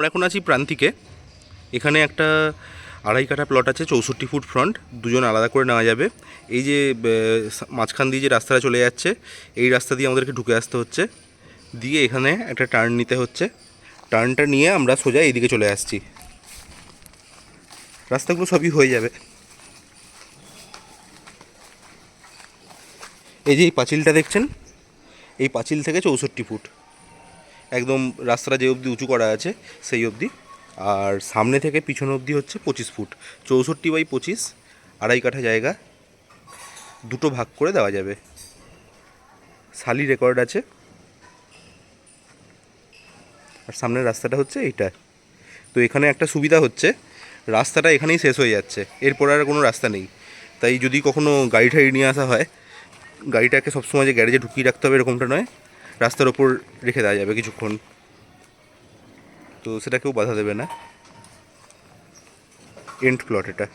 আমরা এখন আছি প্রান্তিকে। এখানে একটা আড়াই কাঠা প্লট আছে, চৌষট্টি ফুট ফ্রন্ট দুজন আলাদা করে নেওয়া যাবে। এই যে মাঝখান দিয়ে যে রাস্তাটা চলে যাচ্ছে, এই রাস্তা দিয়ে আমাদেরকে ঢুকে আসতে হচ্ছে। দিয়ে এখানে একটা টার্ন নিতে হচ্ছে। টার্নটা নিয়ে আমরা সোজা এইদিকে চলে আসছি। রাস্তাগুলো সবই হয়ে যাবে। এই যে এই পাঁচিলটা দেখছেন? এই পাঁচিল থেকে চৌষট্টি ফুট। একদম রাস্তাটা যে অবধি উঁচু করা আছে, সেই অবধি। আর সামনে থেকে পিছন অবধি হচ্ছে পঁচিশ ফুট। চৌষট্টি বাই পঁচিশ, আড়াই কাঠা জায়গা। দুটো ভাগ করে দেওয়া যাবে। সালি রেকর্ড আছে। আর সামনের রাস্তাটা হচ্ছে এইটা। তো এখানে একটা সুবিধা হচ্ছে, রাস্তাটা এখানেই শেষ হয়ে যাচ্ছে। এরপর আর কোনো রাস্তা নেই। তাই যদি কখনো গাড়ি ঠাড়ি নিয়ে আসা হয়, গাড়িটাকে সবসময় যে গ্যারেজে ঢুকিয়ে রাখতে হবে এরকমটা নয়। রাস্তার ওপর রেখে দেওয়া যাবে কিছুক্ষণ। তো সেটা কেউ বাধা দেবে না। এন্ড প্লট এটা।